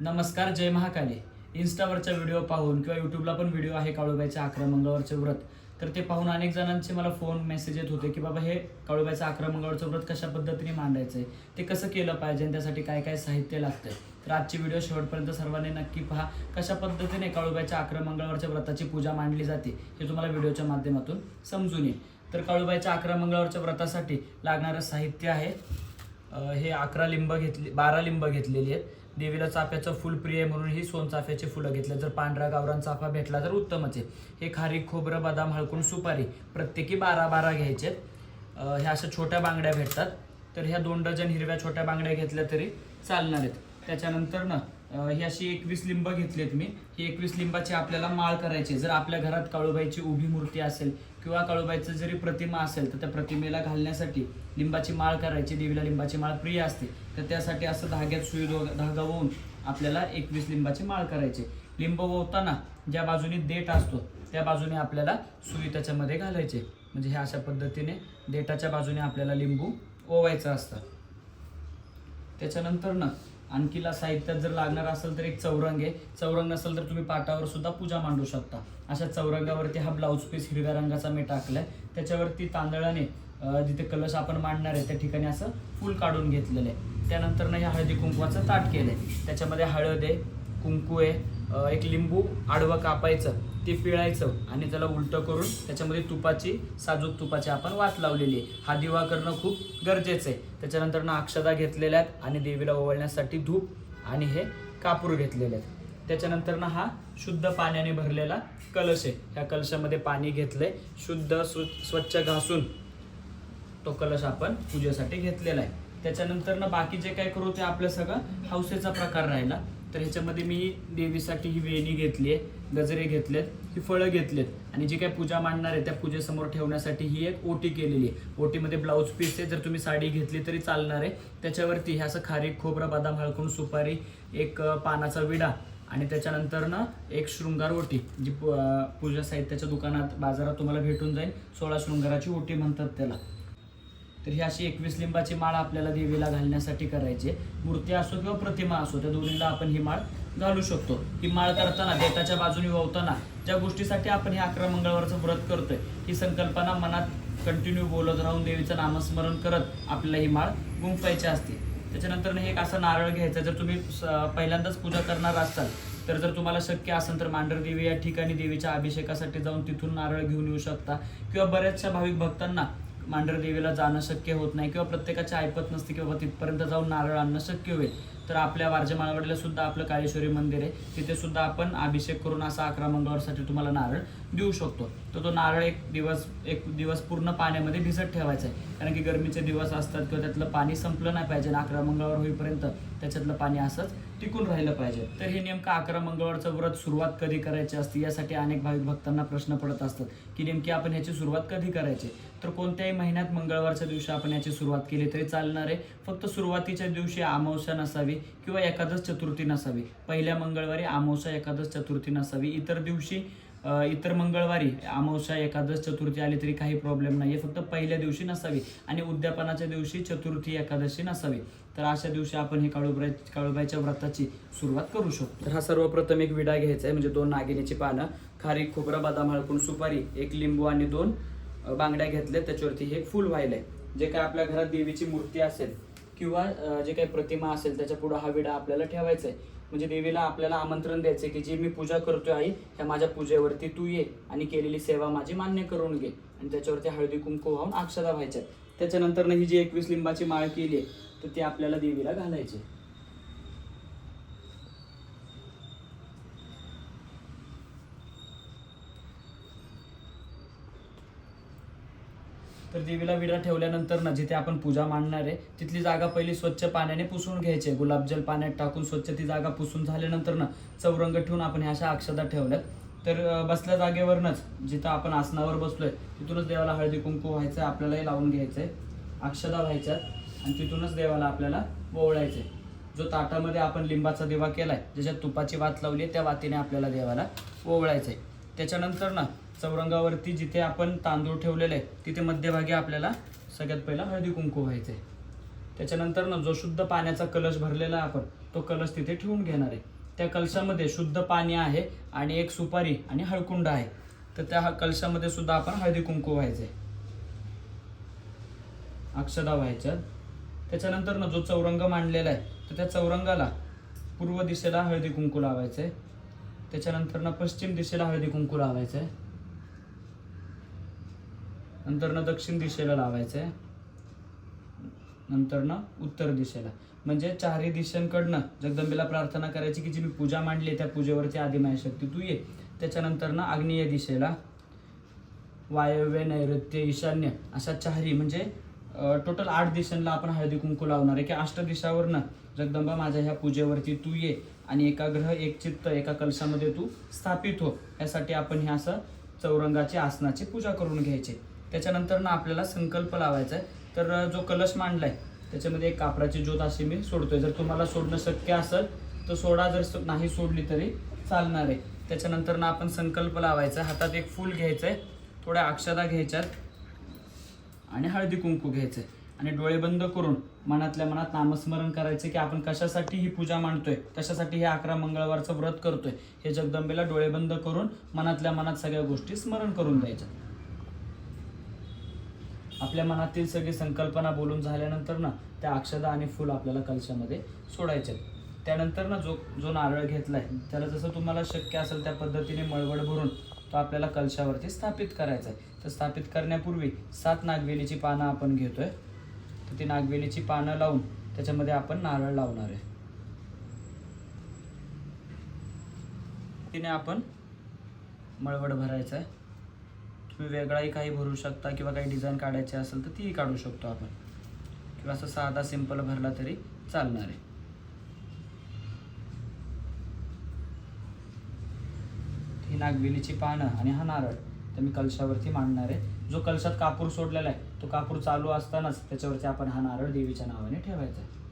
नमस्कार जय महाकाली. इन्स्टावरचा व्हिडिओ पाहून किंवा यूट्यूबला पण व्हिडिओ आहे काळूबाईच्या अकरा मंगळवारचे व्रत. तर ते पाहून अनेक जणांचे मला फोन मेसेज येत होते की बाबा हे काळूबाईचं अकरा मंगळवारचं व्रत कशा पद्धतीने मांडायचं आहे ते कसं केलं पाहिजे आणि त्यासाठी काय काय साहित्य लागतं तर आजची व्हिडिओ शेवटपर्यंत सर्वांनी नक्की पहा कशा पद्धतीने काळूबाईच्या अकरा मंगळवारच्या व्रताची पूजा मांडली जाते हे तुम्हाला व्हिडिओच्या माध्यमातून समजून येईल. तर काळूबाईच्या अकरा मंगळवारच्या व्रतासाठी लागणारं साहित्य आहे. हे अकरा लिंब घेतली बारा लिंब घेतलेली आहेत. देवीला चाफ्याचं फुल प्रिय आहे म्हणून ही सोनचाफ्याची फुलं घेतले. जर पांढरा गावरान चाफा भेटला तर उत्तमच आहे. हे खारीक खोबरं बदाम हळकून सुपारी प्रत्येकी बारा बारा घ्यायचे ह्या अशा छोट्या बांगड्या भेटतात. तर ह्या दोन डझन हिरव्या छोट्या बांगड्या घेतल्या तरी चालणार आहेत. त्याच्यानंतर ना ही अशी एकवीस लिंब घेतलीत मी. ही एकवीस लिंबाची आपल्याला माळ करायची जर आपल्या घरात काळूबाईची उभी मूर्ती असेल किंवा काळूबाईचं जरी प्रतिमा असेल तर त्या प्रतिमेला घालण्यासाठी लिंबाची माळ करायची. देवीला लिंबाची माळ प्रिय असते. तर त्यासाठी असं धाग्यात सुई धागा होऊन आपल्याला एकवीस लिंबाची माळ करायची. लिंब ओवताना ज्या बाजूने देठ असतो त्या बाजूने आपल्याला सुई त्याच्यामध्ये घालायचे. म्हणजे हे अशा पद्धतीने देठाच्या बाजूने आपल्याला लिंबू ओवायचं असतं. त्याच्यानंतर ना आणखीला साहित्यात जर लागणार असेल तर एक चौरंग आहे. चौरंग नसेल तर तुम्ही पाटावर सुद्धा पूजा मांडू शकता. अशा चौरंगावरती हा ब्लाऊज पीस हिरव्या रंगाचा मी टाकलाय. त्याच्यावरती तांदळाने जिथे कलश आपण मांडणार आहे त्या ठिकाणी असं फूल काढून घेतलेलं आहे. त्यानंतर ना हे हळदी कुंकवाचं ताट केलं आहे त्याच्यामध्ये हळद आहे कुंकू आहे एक लिंबू आडवं कापायचं ते पिळायचं आणि त्याला उलटं करून त्याच्यामध्ये तुपाची साजूक तुपाची आपण वात लावलेली आहे. हा दिवा करणं खूप गरजेचं आहे. त्याच्यानंतर ना अक्षदा घेतलेल्या आहेत आणि देवीला ओवळण्यासाठी धूप आणि हे कापूर घेतलेले आहेत. त्याच्यानंतर ना हा शुद्ध पाण्याने भरलेला कलश आहे. ह्या कलशामध्ये पाणी घेतलंय. शुद्ध स्व- स्वच्छ घासून तो कलश आपण पूजेसाठी घेतलेला आहे. त्याच्यानंतर ना बाकी जे काय करू ते आपलं सगळं हौसेचा प्रकार राहिला. तर ह्याच्यामध्ये मी देवीसाठी ही वेणी घेतली आहे गजरे घेतलेत ही फळं घेतलेत. आणि जी काय पूजा मांडणार आहे त्या पूजेसमोर ठेवण्यासाठी ही एक ओटी केलेली आहे. ओटीमध्ये ब्लाऊज पीस आहे जर तुम्ही साडी घेतली तरी चालणार आहे. त्याच्यावरती हे असं खारीक खोबरं बदाम हळकून सुपारी एक पानाचा विडा आणि त्याच्यानंतर ना एक शृंगार ओटी जी पू- पूजा साहित्याच्या दुकानात बाजारात तुम्हाला भेटून जाईल. सोळा शृंगाराची ओटी म्हणतात त्याला. तर ही अशी एकवीस लिंबाची माळ आपल्याला देवीला घालण्यासाठी करायची आहे. मूर्ती असो किंवा प्रतिमा असो त्या दोन्हीला आपण ही माळ घालू शकतो. ही माळ करताना देताच्या बाजूने वावताना ज्या गोष्टीसाठी आपण हे अकरा मंगळवारचं व्रत करतोय ही संकल्पना मनात कंटिन्यू बोलत राहून देवीचं नामस्मरण करत आपल्याला ही माळ गुंफायची असते. त्याच्यानंतर हे एक असा नारळ घ्यायचा. जर तुम्ही स- पहिल्यांदाच पूजा करणार असाल तर जर तुम्हाला शक्य असेल तर मांढरदेवी या ठिकाणी देवीच्या अभिषेकासाठी जाऊन तिथून नारळ घेऊन येऊ शकता. किंवा बऱ्याचशा भाविक भक्तांना मांढरदेवीला जाणं शक्य होत नाही किंवा प्रत्येकाची ऐपत नसते किंवा तिथपर्यंत जाऊन नारळ आणणं शक्य होईल. तर आपल्या वारजे माळवाडीला सुद्धा आपलं काळेश्वरी मंदिर आहे. तिथे सुद्धा आपण अभिषेक करून असा अकरा मंगळवारसाठी तुम्हाला नारळ देऊ शकतो. तर तो नारळ एक दिवस एक दिवस पूर्ण पाण्यामध्ये भिजत ठेवायचा आहे. कारण की गरमीचे दिवस असतात किंवा त्यातलं पाणी संपलं नाही पाहिजे आणि अकरा मंगळवार होईपर्यंत त्याच्यातलं पाणी असंच टिकून राहिलं पाहिजे. तर हे नेमकं अकरा मंगळवारचं व्रत सुरुवात कधी करायची असते यासाठी अनेक भाविक भक्तांना प्रश्न पडत असतात की नेमकी आपण ह्याची सुरुवात कधी करायची? तर कोणत्याही महिन्यात मंगळवारच्या दिवशी आपण याची सुरुवात केली तरी चालणार आहे. फक्त सुरुवातीच्या दिवशी अमावस्या नसावी किंवा एकादश चतुर्थी नसावी. पहिल्या मंगळवारी अमावस्या एकादश चतुर्थी नसावी. इतर दिवशी इतर मंगळवारी अमावस्या एकादश चतुर्थी आली तरी काही प्रॉब्लेम नाहीये. फक्त पहिल्या दिवशी नसावी आणि उद्यापनाच्या दिवशी चतुर्थी एकादशी नसावी. तर अशा दिवशी आपण हे काळूबाई काळूबाईच्या व्रताची सुरुवात करू शकतो. तर हा सर्वप्रथम एक विडा घ्यायचा आहे म्हणजे दोन नागिनीची पानं खारी खोबरा बदाम हळकून सुपारी एक लिंबू आणि दोन बांगड्या घेतल्या त्याच्यावरती हे फूल फुल व्हायलंय. जे काय आपल्या घरात देवीची मूर्ती असेल किंवा जे काही प्रतिमा असेल त्याच्या पुढं हा विडा आपल्याला ठेवायचा आहे म्हणजे देवीला आपल्याला आमंत्रण द्यायचं की जी मी पूजा करतोय आई ह्या माझ्या पूजेवरती तू ये आणि केलेली सेवा माझी मान्य करून घे. आणि त्याच्यावरती हळदी कुंकू वाहून अक्षदा व्हायच्या त्याच्यानंतर ही जी एकवीस लिंबाची माळ केली आहे तर ती आपल्याला देवीला घालायची तर देवीला विडा ठेवल्यानंतर ना जिथे आपण पूजा मांडणार आहे तिथली जागा पहिली स्वच्छ पाण्याने पुसून घ्यायची आहे. गुलाबजल पाण्यात टाकून स्वच्छ ती जागा पुसून झाल्यानंतर ना चौरंग ठेवून आपण ह्या अशा अक्षदा ठेवल्यात. तर बसल्या जागेवरनच जिथं आपण आसनावर बसलोय तिथूनच देवाला हळदी कुंकू व्हायचं आपल्यालाही लावून घ्यायचं आहे अक्षदा व्हायच्यात आणि तिथूनच देवाला आपल्याला ओवळायचंय जो ताटामध्ये आपण लिंबाचा दिवा केला आहे ज्याच्यात तुपाची वात लावली आहे त्या वातीने आपल्याला देवाला ओवळायचं आहे त्याच्यानंतर ना चौरंगावरती जिथे आपण तांदूळ ठेवलेले आहे तिथे मध्यभागी आपल्याला सगळ्यात पहिला हळदी कुंकू व्हायचंय त्याच्यानंतर ना जो शुद्ध पाण्याचा कलश भरलेला आहे आपण तो कलश तिथे ठेवून घेणार आहे. त्या कलशामध्ये शुद्ध पाणी आहे आणि एक सुपारी आणि हळकुंड आहे. तर त्या कलशामध्ये सुद्धा आपण हळदी कुंकू व्हायचंय अक्षदा व्हायच्यात त्याच्यानंतर ना जो चौरंग मांडलेला आहे तर त्या चौरंगाला पूर्व दिशेला हळदी कुंकू लावायचंय त्याच्यानंतर ना पश्चिम दिशेला हळदी कुंकू लावायचं. आहे नंतरनं दक्षिण दिशेला लावायचं आहे नंतरनं उत्तर दिशेला. म्हणजे चारही दिशांकडनं जगदंबेला प्रार्थना करायची की जी मी पूजा मांडली त्या पूजेवरती आदिमाय शक्ती तू ये. त्याच्यानंतर ना आग्नेय दिशेला. वायव्य नैऋत्य ईशान्य अशा चारही म्हणजे टोटल आठ दिशांना आपण हळदी कुंकू लावणार आहे. की अष्ट दिशावरनं जगदंबा माझ्या ह्या पूजेवरती तू ये आणि एका ग्रह एक चित्त एका कलशामध्ये तू स्थापित हो. यासाठी आपण हे असं चौरंगाची आसनाची पूजा करून घ्यायची. त्याच्यानंतर ना आपल्याला संकल्प लावायचा आहे तर जो कलश मांडला आहे त्याच्यामध्ये एक कापराची ज्योत अशी मी सोडतोय. जर तुम्हाला सोडणं शक्य असेल तर सोडा. जर नाही सोडली तरी चालणार आहे. त्याच्यानंतर ना आपण संकल्प लावायचा आहे. हातात एक फूल घ्यायचं आहे थोड्या अक्षदा घ्यायच्यात. आणि हळदी कुंकू आहे आणि डोळे बंद करून मनातल्या मनात नामस्मरण करायचं की आपण कशासाठी ही पूजा मांडतोय? कशासाठी हे अकरा मंगळवारचं व्रत करतोय? हे जगदंबेला डोळे बंद करून मनातल्या मनात सगळ्या गोष्टी स्मरण करून द्यायच्या. आपल्या मनातील सगळी संकल्पना बोलून झाल्यानंतर ना त्या अक्षदा आणि फुल आपल्याला कलशामध्ये सोडायचे त्यानंतर ना जो जो नारळ घेतला आहे त्याला जसं तुम्हाला शक्य असेल त्या पद्धतीने मळवड भरून तो आपल्याला कलशावरती स्थापित करायचा आहे. तर स्थापित करण्यापूर्वी सात नागवेलीची पानं आपण घेतो आहे तर ती नागवेलीची पानं लावून त्याच्यामध्ये आपण नारळ लावणार आहे. तिने आपण मळवड भरायचं आहे. तुम्ही वेगळाही काही भरू शकता किंवा काही डिझाईन काढायची असेल तर तीही काढू शकतो आपण. किंवा असं साधा सिंपल भरला तरी चालणार आहे. ही नागवेलीची पानं आणि हा नारळ तर मी कलशावरती मांडणार आहे. जो कलशात कापूर सोडलेला आहे तो कापूर चालू असतानाच त्याच्यावरती आपण हा नारळ देवीच्या नावाने ठेवायचा आहे.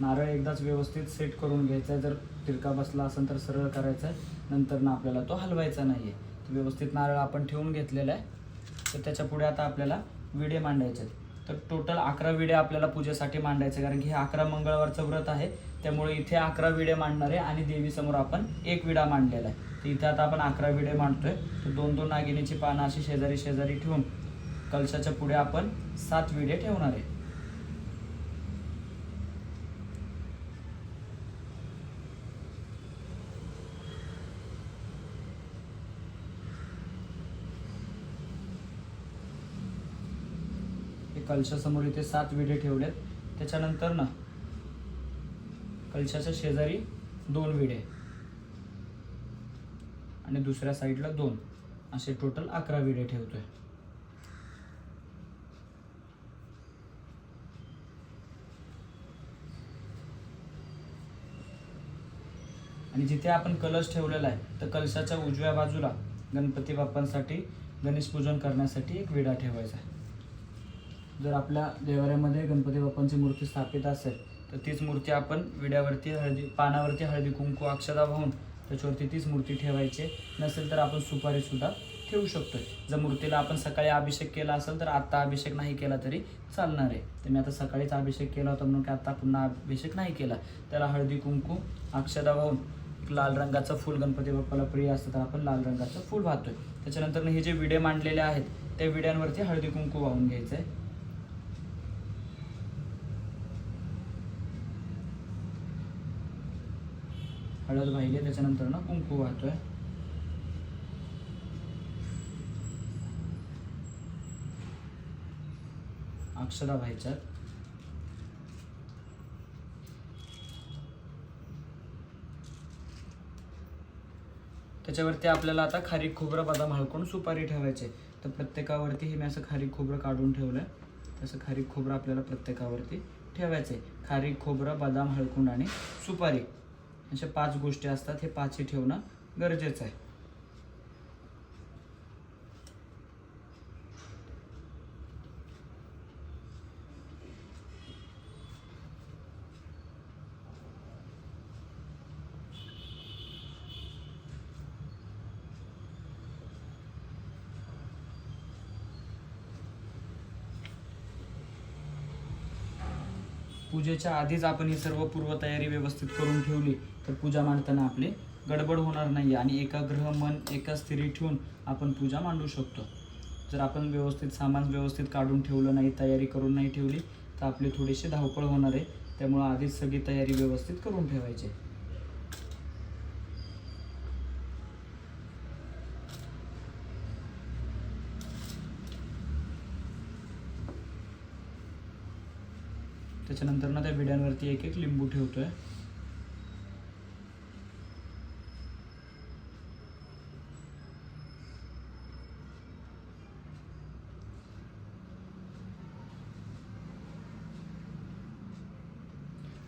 नारळ एकदाच व्यवस्थित सेट करून घ्यायचा आहे. जर तिरका बसला असेल तर सरळ करायचा आहे. नंतर ना आपल्याला तो हलवायचा नाही आहे व्यवस्थित नारळ आपण ठेवून घेतलेला आहे. तर त्याच्या पुढे आता आपल्याला विडे मांडायचे आहेत. तर टोटल अकरा विडे आपल्याला पूजेसाठी मांडायचे कारण की हे अकरा मंगळवारचं व्रत आहे. त्यामुळे इथे अकरा विडे मांडणार आहे आणि देवीसमोर आपण एक विडा मांडलेला आहे. तर इथे आता आपण अकरा विडे मांडतोय. तर दोन दोन नागिनीची पानं अशी शेजारी शेजारी ठेवून कलशाच्या पुढे आपण सात विडे ठेवणार आहे. कलशासमोर इथे सात विडे ठेवलेत. त्याच्यानंतर ना कलशाच्या शेजारी दोन विडे. आणि दुसऱ्या साईडला दोन. असे टोटल अकरा विडे ठेवतोय. आणि जिथे आपण कलश ठेवलेला आहे तर कलशाच्या उजव्या बाजूला गणपती बाप्पांसाठी गणेश पूजन करण्यासाठी एक विडा ठेवायचा आहे. जर आपल्या देवाऱ्यामध्ये गणपती बाप्पांची मूर्ती स्थापित असेल तर तीच मूर्ती आपण विड्यावरती हळदी पानावरती हळदी कुंकू अक्षदा वाहून त्याच्यावरती तीच मूर्ती ठेवायची. नसेल तर आपण सुपारीसुद्धा ठेवू शकतो जर मूर्तीला आपण सकाळी अभिषेक केला असेल तर आत्ता अभिषेक नाही केला तरी चालणार आहे. तर मी आता सकाळीच अभिषेक केला होता म्हणून की आत्ता पुन्हा अभिषेक नाही केला. त्याला हळदी कुंकू अक्षदा वाहून एक लाल रंगाचं फूल गणपती बाप्पाला प्रिय असतं तर आपण लाल रंगाचं फूल वाहतोय. त्याच्यानंतर हे जे विडे मांडलेले आहेत त्या विड्यांवरती हळदी कुंकू वाहून घ्यायचं आहे हळद वाहिली त्याच्यानंतर ना कुंकू वाहतोय. अक्षरा व्हायच्यात. त्याच्यावरती आपल्याला आता खारीक खोबरं बदाम हळकून सुपारी ठेवायचे. तर प्रत्येकावरती हे मी असं खारीक खोबरं काढून ठेवलंय. तसं खारीक खोबरं आपल्याला प्रत्येकावरती ठेवायचं आहे खारीक खोबरं बदाम हळकून आणि सुपारी. अशा पाच गोष्टी असतात हे पाचही ठेवणं गरजेचं आहे. पूजेच्या आधीच आपण ही सर्व पूर्वतयारी व्यवस्थित करून ठेवली तर पूजा मांडताना आपली गडबड होणार नाही आणि एकाग्रह मन एका स्थिरी ठेवून आपण पूजा मांडू शकतो. जर आपण व्यवस्थित सामान व्यवस्थित काढून ठेवलं नाही तयारी करून नाही ठेवली तर आपली थोडीशी धावपळ होणार आहे. त्यामुळं आधीच सगळी तयारी व्यवस्थित करून ठेवायची. त्याच्यानंतर ना त्या विड्यांवरती एक एक लिंबू ठेवतोय.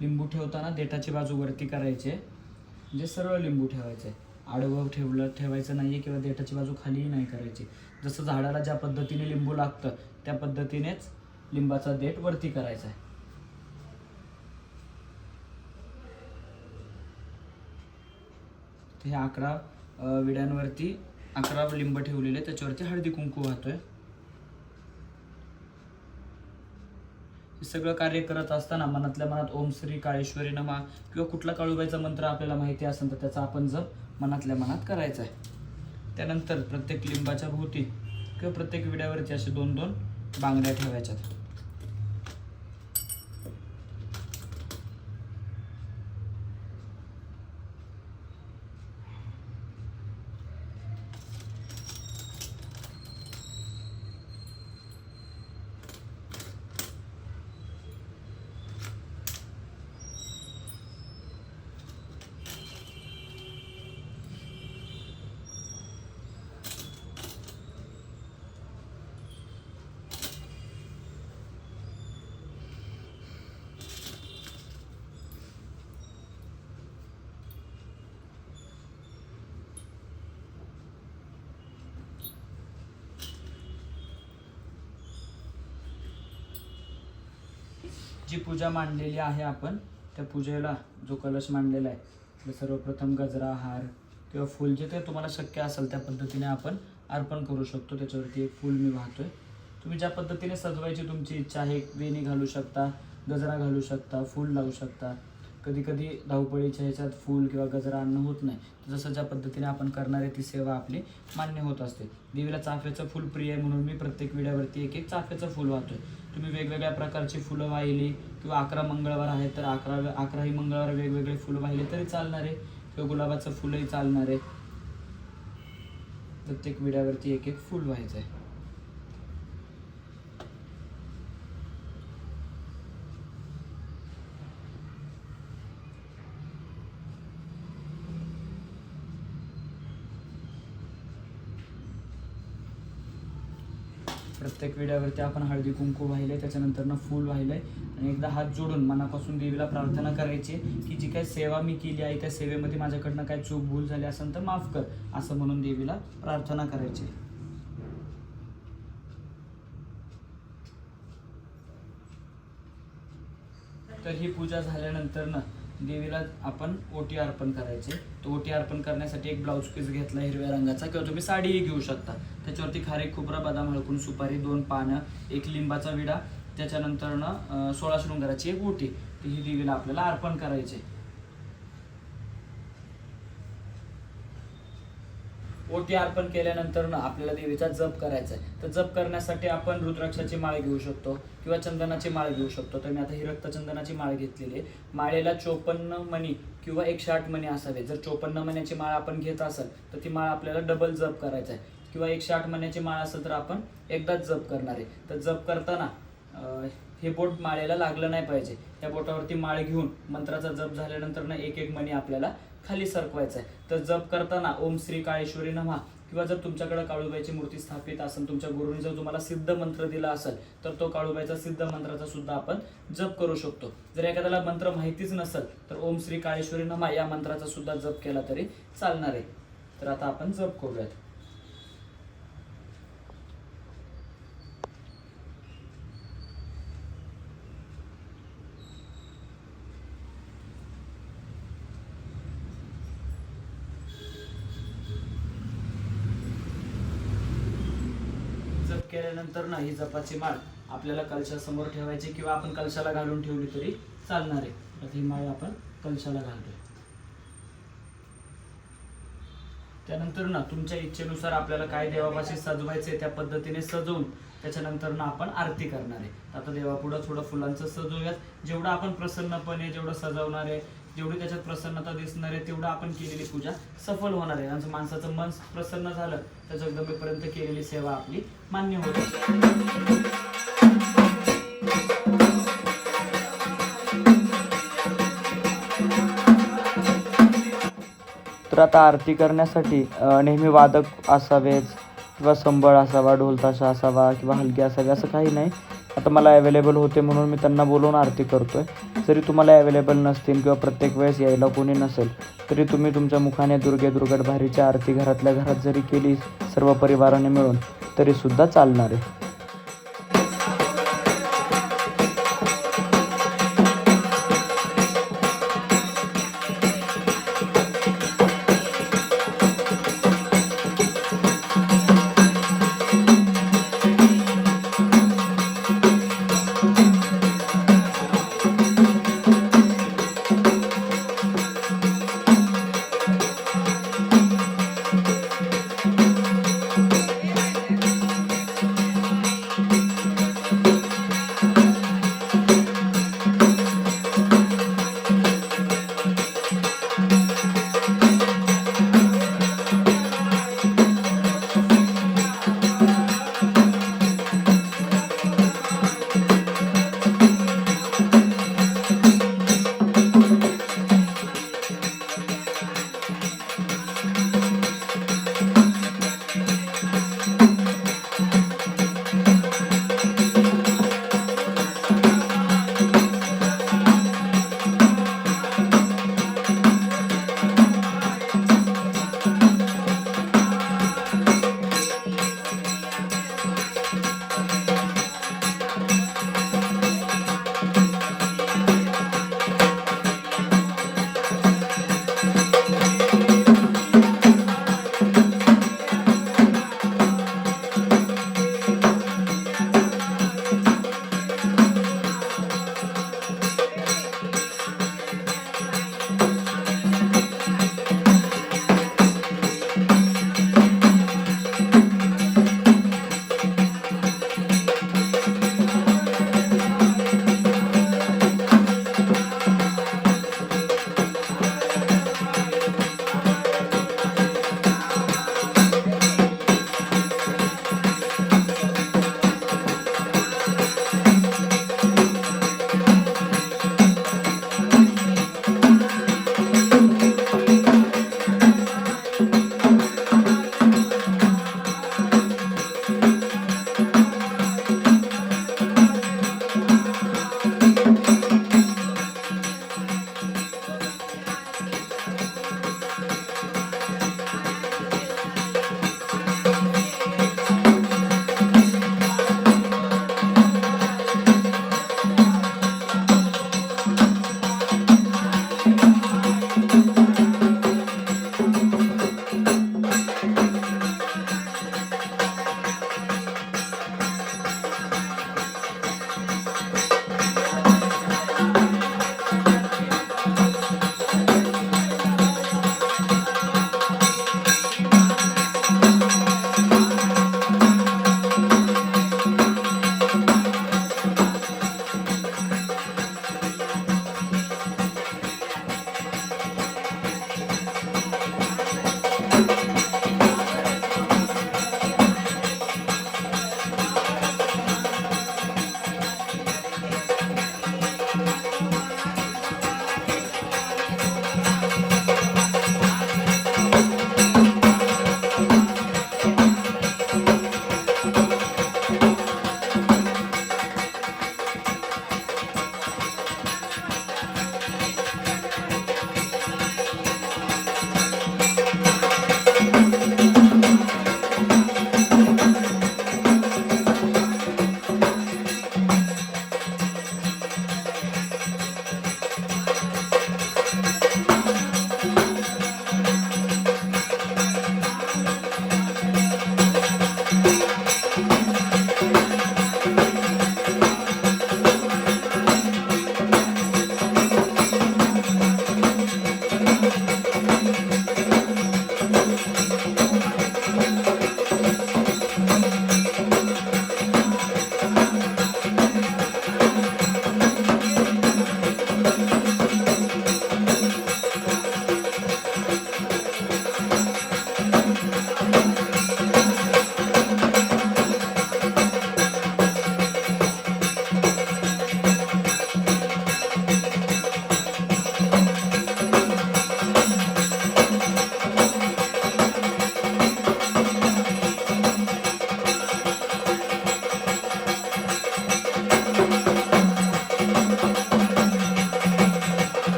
लिंबू ठेवताना देठाची बाजू वरती करायचे. म्हणजे सरळ लिंबू ठेवायचे. आडवं ठेवलं ठेवायचं नाहीये किंवा देठाची बाजू खालीही नाही करायची. जसं झाडाला ज्या पद्धतीने लिंबू लागतं त्या पद्धतीनेच लिंबाचा देठ वरती करायचा आहे. तर ह्या अकरा विड्यांवरती अकरा लिंब ठेवलेले त्याच्यावरती हळदी कुंकू वाहतोय. हे सगळं कार्य करत असताना मनातल्या मनात ओम श्री काळेश्वरी नमा किंवा कुठला काळूबाईचा मंत्र आपल्याला माहिती असेल तर त्याचा आपण जप मनातल्या मनात करायचा आहे. त्यानंतर प्रत्येक लिंबाच्या भोवती किंवा प्रत्येक विड्यावरती असे दोन दोन बांगड्या ठेवायच्यात. जी पूजा मांडलेली आहे आपण त्या पूजेला जो कलश मांडलेला आहे तर सर्वप्रथम गजरा हार किंवा फूल जे काही तुम्हाला शक्य असेल त्या पद्धतीने आपण अर्पण करू शकतो. त्याच्यावरती एक फूल मी वाहतोय. तुम्ही ज्या पद्धतीने सजवायची तुमची इच्छा आहे वेणी घालू शकता गजरा घालू शकता फूल लावू शकता कधी कधी धावपळीच्या ह्याच्यात फूल किंवा गजरा आणणं होत नाही. तर जसं ज्या पद्धतीने आपण करणार आहे ती सेवा आपली मान्य होत असते. देवीला चाफ्याचं फूल प्रिय म्हणून मी प्रत्येक विड्यावरती एक एक चाफ्याचं फूल वाहतोय. तुम्ही वेगवेगळ्या प्रकारची फुलं वाहिली किंवा अकरा मंगळवार आहेत तर अकरा अकराही मंगळवार वेगवेगळे फुलं वाहिले तरी चालणार आहे किंवा गुलाबाचं फुलंही चालणार. आहे प्रत्येक विड्यावरती एक एक फूल व्हायचं आहे प्रत्येक विड्यावरती आपण हळदी कुंकू वाहिले त्याच्यानंतर फूल वाहिलंय. आणि एकदा हात जोडून मनापासून देवीला प्रार्थना करायची की जी काही सेवा मी केली आहे त्या सेवेमध्ये माझ्याकडनं काय चूक भूल झाली असेल तर माफ कर असं म्हणून देवीला प्रार्थना करायची. तर ही पूजा झाल्यानंतर ना देवीला आपण ओटी अर्पण करायचे. तो ओटी अर्पण करण्यासाठी एक ब्लाऊज पीस घेतला हिरव्या रंगाचा किंवा तुम्ही साडीही घेऊ शकता. त्याच्यावरती खारीक खोबरा बदाम हळकून सुपारी दोन पानं एक लिंबाचा विडा त्याच्यानंतर ना सोळा शृंगाराची एक ओटी. ही देवीला आपल्याला अर्पण करायची. ओटी अर्पण केल्यानंतर ना आपल्याला देवीचा जप करायचा आहे तर जप करण्यासाठी आपण रुद्राक्षाची माळ घेऊ शकतो किंवा चंदनाची माळ घेऊ शकतो. तर मी आता ही रक्तचंदनाची माळ घेतलेली आहे. माळेला चोपन्न मणी किंवा एकशे आठ मणी असावे. जर चोपन्न मण्याची माळ आपण घेत असाल तर ती माळ आपल्याला डबल जप करायचा आहे किंवा एकशे आठ मण्याची माळ असेल तर आपण एकदाच जप करणार आहे. तर जप करताना हे बोट माळेला लागलं नाही पाहिजे. त्या बोटावरती माळ घेऊन मंत्राचा जप झाल्यानंतर ना एक एक मणी आपल्याला खाली सरकवायचा आहे. तर जप करताना ओम श्री काळेश्वरी नमा किंवा जर तुमच्याकडे काळूबाईची मूर्ती स्थापित असेल तुमच्या गुरुनी जर तुम्हाला सिद्ध मंत्र दिला असेल तर तो काळूबाईचा सिद्ध मंत्राचा सुद्धा आपण जप करू शकतो. जर एखाद्याला मंत्र माहितीच नसेल तर ओम श्री काळेश्वरी नमा या मंत्राचा सुद्धा जप केला तरी चालणार आहे. तर आता आपण जप करूयात. जप ना ही जपाची माळ आपल्याला कलशासमोर ठेवायची किंवा आपण कलशाला घालून ठेवली तरी चालणार आहे. तर ही माळ आपण कलशाला घालतोय. त्यानंतर ना तुमच्या इच्छेनुसार आपल्याला काय देवापाशी सजवायचे त्या पद्धतीने सजवून त्याच्यानंतर ना आपण आरती करणार आहे. आता देवापुढं थोडं फुलांचं सजवूयात. जेवढं आपण प्रसन्नपणे जेवढं सजवणार आहे जेवढी त्याच्यात प्रसन्नता दिसणार आहे तेवढं आपण केलेली पूजा सफल होणार आहे. आणि माणसाचं मन प्रसन्न झालं तर जगदंबेपर्यंत केलेली सेवा आपली मान्य होते तर आता आरती करण्यासाठी नेहमी वादक असावेच किंवा संबळ असावा ढोलताशा असावा किंवा हलकी असावी असं काही नाही. आता मला अवेलेबल होते म्हणून मी त्यांना बोलवून आरती करतो आहे जरी तुम्हाला अवेलेबल नसतील किंवा प्रत्येक वेळेस यायला कोणी नसेल तरी तुम्ही तुमच्या मुखाने दुर्गे दुर्गट भारीच्या आरती घरातल्या घरात जरी केली सर्व परिवाराने मिळून तरीसुद्धा चालणार आहे.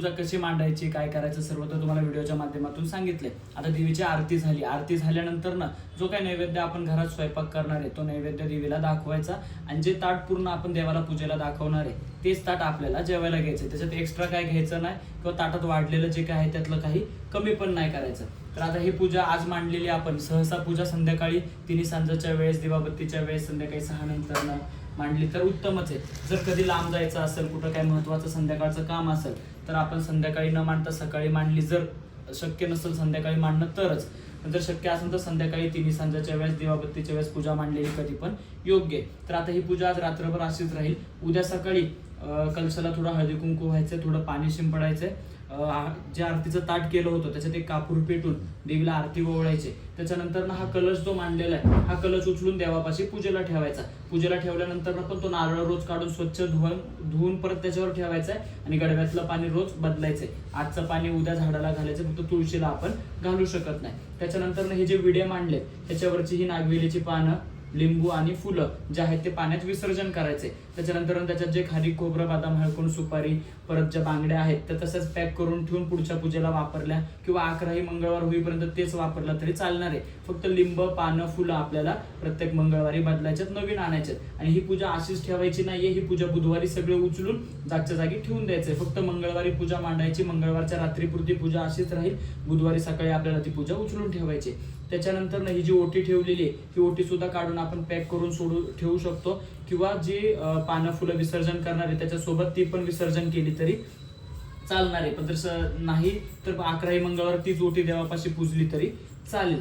पूजा कशी मांडायची काय करायचं सर्व तर तुम्हाला व्हिडिओच्या माध्यमातून सांगितले. आता देवीची आरती झाली. आरती झाल्यानंतर ना जो काही नैवेद्य आपण घरात स्वयंपाक करणार आहे तो नैवेद्य देवीला दाखवायचा आणि जे ताट पूर्ण आपण देवाला पूजेला दाखवणार आहे तेच ताट आपल्याला जेवायला घ्यायचं त्याच्यात एक्स्ट्रा काय घ्यायचं नाही किंवा ताटात वाढलेलं जे काय आहे त्यातलं काही कमी पण नाही करायचं. तर आता ही पूजा आज मांडलेली आपण. सहसा पूजा संध्याकाळी तिन्ही सांजाच्या वेळेस दिवाबत्तीच्या वेळेस संध्याकाळी सहा नंतर मांडली तर उत्तमच आहे. जर कधी लांब जायचं असेल कुठं काय महत्वाचं संध्याकाळचं काम असेल तर आपण संध्याकाळी न मांडता सकाळी मांडली जर शक्य नसेल संध्याकाळी मांडणं तरच. जर शक्य असेल तर संध्याकाळी तिन्ही सांजाच्या वेळेस दिवाबत्तीच्या वेळेस पूजा मांडलेली कधी पण योग्य आहे. तर आता ही पूजा आज रात्रभर अशीच राहील. उद्या सकाळी कलशाला थोडं हळदी कुंकू व्हायचं थोडं पाणी शिंपडायचं आहे जे आरतीचं ताट केलं होतं त्याच्यात एक कापूर पेटून देवीला आरती ओवळायचे. त्याच्यानंतर ना हा कलश जो मांडलेला आहे हा कलश उचलून देवापाशी पूजेला ठेवायचा. पूजेला ठेवल्यानंतर ना पण तो नारळ रोज काढून स्वच्छ धुवून धुवून परत त्याच्यावर ठेवायचा आहे आणि गडव्यातलं पाणी रोज बदलायचंय आजचं पाणी उद्या झाडाला घालायचं फक्त तुळशीला आपण घालू शकत नाही. त्याच्यानंतर हे जे विडे मांडले त्याच्यावरची ही नागवेलीची पानं लिंबू आणि फुलं जे आहेत ते पाण्यात विसर्जन करायचे त्याच्यानंतर त्याच्यात जे खाली खोबरं बदाम हळकून सुपारी परत ज्या बांगड्या आहेत त्या तसंच पॅक करून ठेवून पुढच्या पूजेला वापरल्या किंवा अकराही मंगळवार होईपर्यंत तेच वापरलं तरी चालणार आहे. फक्त लिंब पानं फुलं आपल्याला प्रत्येक मंगळवारी बदलायच्यात नवीन आणायच्यात. आणि ही पूजा अशीच ठेवायची नाहीये. ही पूजा बुधवारी सगळे उचलून जागच्या जागी ठेवून द्यायचंय. फक्त मंगळवारी पूजा मांडायची मंगळवारच्या रात्रीपुरती पूजा अशीच राहील. बुधवारी सकाळी आपल्याला ती पूजा उचलून ठेवायची. त्याच्यानंतर ही जी ओटी ठेवलेली आहे ही ओटी सुद्धा काढून आपण पॅक करून सोडू ठेवू शकतो. किंवा जी पानं फुलं विसर्जन करणार आहे त्याच्यासोबत ती पण विसर्जन केली तरी चालणार आहे. पण जर नाही तर अकराही मंगळवार तीच ओटी देवापाशी पूजली तरी चालेल.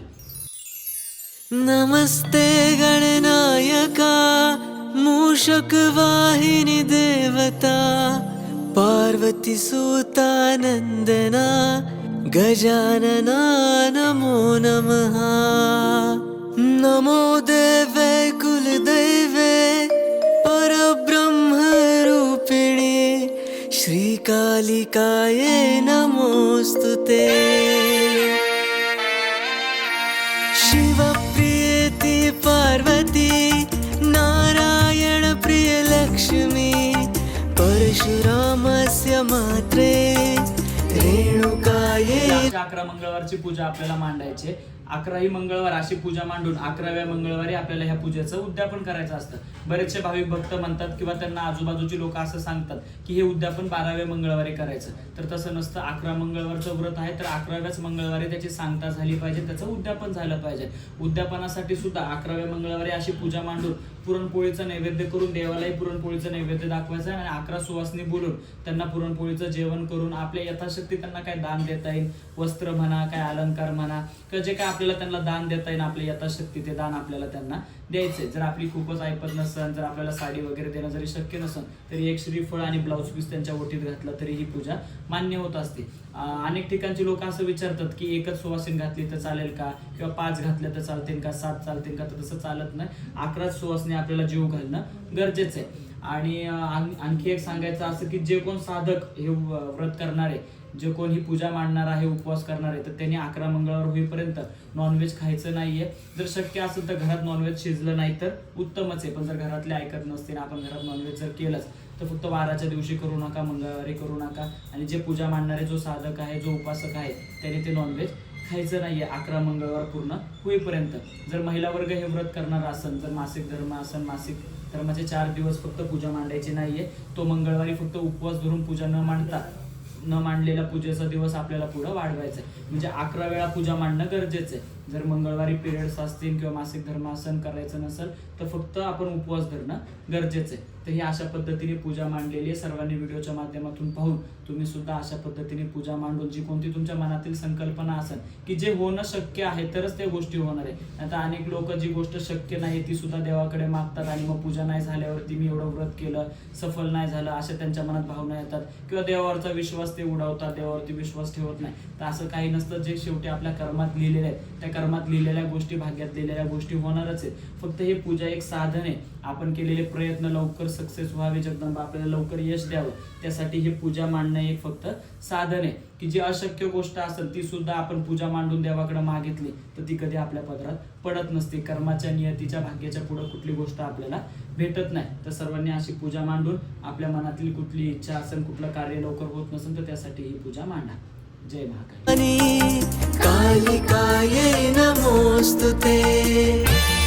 नमस्ते गणनायका मूषक वाहिनी देवता पार्वती सुतानन्दना गजानना नमो नमः। नमो देवे कुलदैवे श्रीकालिकाये नमोऽस्तु ते शिवप्रियेति पार्वती नारायण प्रियलक्ष्मी परशुरामस्य मात्रे रेणुकाये आजच्या अकरा मंगळवारची पूजा आपल्याला मांडायची आहे. अकराही मंगळवार अशी पूजा मांडून अकराव्या मंगळवारी आपल्याला ह्या पूजेचं उद्यापन करायचं असतं. बरेचसे भाविक भक्त म्हणतात किंवा त्यांना आजूबाजूची लोक असं सांगतात की हे उद्यापन बाराव्या मंगळवारी करायचं. तर तसं नसतं. अकरा मंगळवारचं व्रत आहे तर अकराव्याच मंगळवारी त्याची सांगता झाली पाहिजे त्याचं उद्यापन झालं पाहिजे. उद्यापनासाठी सुद्धा अकराव्या मंगळवारी अशी पूजा मांडून पुरणपोळीचं नैवेद्य करून देवालाही पुरणपोळीचं नैवेद्य दाखवायचं आहे आणि अकरा सुवासनी बोलून त्यांना पुरणपोळीचं जेवण करून आपल्या यथाशक्ती त्यांना काय दान देता येईल? वस्त्र म्हणा काय अलंकार म्हणा किंवा जे काय आपल्याला त्यांना दान देता येईल आपल्या यथाशक्ती ते दान आपल्याला त्यांना द्यायचे जर आपली खूपच ऐपत नसेल जर आपल्याला साडी वगैरे देणं जरी शक्य नसेल तरी एक श्रीफळ आणि ब्लाऊज पीस त्यांच्या ओटीत घातलं तरी ही पूजा मान्य होत असते. अनेक ठिकाणची लोक असं विचारतात की एकच सुवासीन घातली तर चालेल का? किंवा पाच घातल्या तर चालतील का? सात चालतील का? तर तसं चालत नाही. अकराच सुवासने आपल्याला जीव घालणं गरजेचं आहे. आणि आणखी एक सांगायचं असं की जे कोण साधक हे व्रत करणारे जे कोण ही पूजा मांडणार आहे उपवास करणार आहे तर त्यांनी अकरा मंगळवार होईपर्यंत नॉनव्हेज खायचं नाहीये. जर शक्य असेल तर घरात नॉनव्हेज शिजलं नाही तर उत्तमच आहे. पण जर घरातले ऐकत नसतील आपण घरात नॉनव्हेज जर केलंच तर फक्त वाराच्या दिवशी करू नका मंगळवारी करू नका. आणि जे पूजा मांडणारे जो साधक आहे जो उपासक आहे त्याने ते नॉनव्हेज खायचं नाहीये अकरा मंगळवार पूर्ण होईपर्यंत. जर महिला वर्ग हे व्रत करणार असन जर मासिक धर्म असन मासिक धर्माचे चार दिवस फक्त पूजा मांडायची नाहीये तो मंगळवारी फक्त उपवास धरून पूजा न मांडता न मांडलेला पूजेचा दिवस आपल्याला पुढं वाढवायचा आहे. म्हणजे अकरा वेळा पूजा मांडणं गरजेचं आहे. जर मंगळवारी पिरियड्स असतील किंवा मासिक धर्म आसन करायचं नसेल तर फक्त आपण उपवास धरणं गरजेचं आहे. तर ही अशा पद्धतीने पूजा मांडलेली आहे. सर्वांनी व्हिडिओच्या माध्यमातून पाहून तुम्ही सुद्धा अशा पद्धतीने पूजा मांडून जी कोणती तुमच्या मनातील संकल्पना असेल की जे होणं शक्य आहे तरच त्या गोष्टी होणार आहे. आता अनेक लोक जी गोष्ट शक्य नाही ती सुद्धा देवाकडे मागतात आणि मग पूजा नाही झाल्यावरती मी एवढं व्रत केलं सफल नाही झालं अशा त्यांच्या मनात भावना येतात. किंवा देवावरचा विश्वास ते उडवतात देवावरती विश्वास ठेवत नाही. तर असं काही नसतं जे शेवटी आपल्या कर्मात लिहिलेले आहेत त्या कर्मात लिहिलेल्या गोष्टी भाग्यात लिहिलेल्या गोष्टी होणारच आहेत. फक्त हे पूजा एक साधन आहे. आपण केलेले प्रयत्न लवकर सक्सेस व्हावे जगदंबा आपल्याला लवकर यश द्यावं. त्यासाठी हे पूजा मांडणं एक फक्त साधन आहे. की जी अशक्य गोष्ट असेल ती सुद्धा आपण पूजा मांडून देवाकडे मागितली तर ती कधी आपल्या पदरात पडत नसते. कर्माच्या नियतीच्या भाग्याच्या पुढे कुठली गोष्ट आपल्याला भेटत नाही. तर सर्वांनी अशी पूजा मांडून आपल्या मनातील कुठली इच्छा असेल कुठलं कार्य लवकर होत नसेल तर त्यासाठी ही पूजा मांडा. जय महाकाली. आणि नमोस्तुते ते.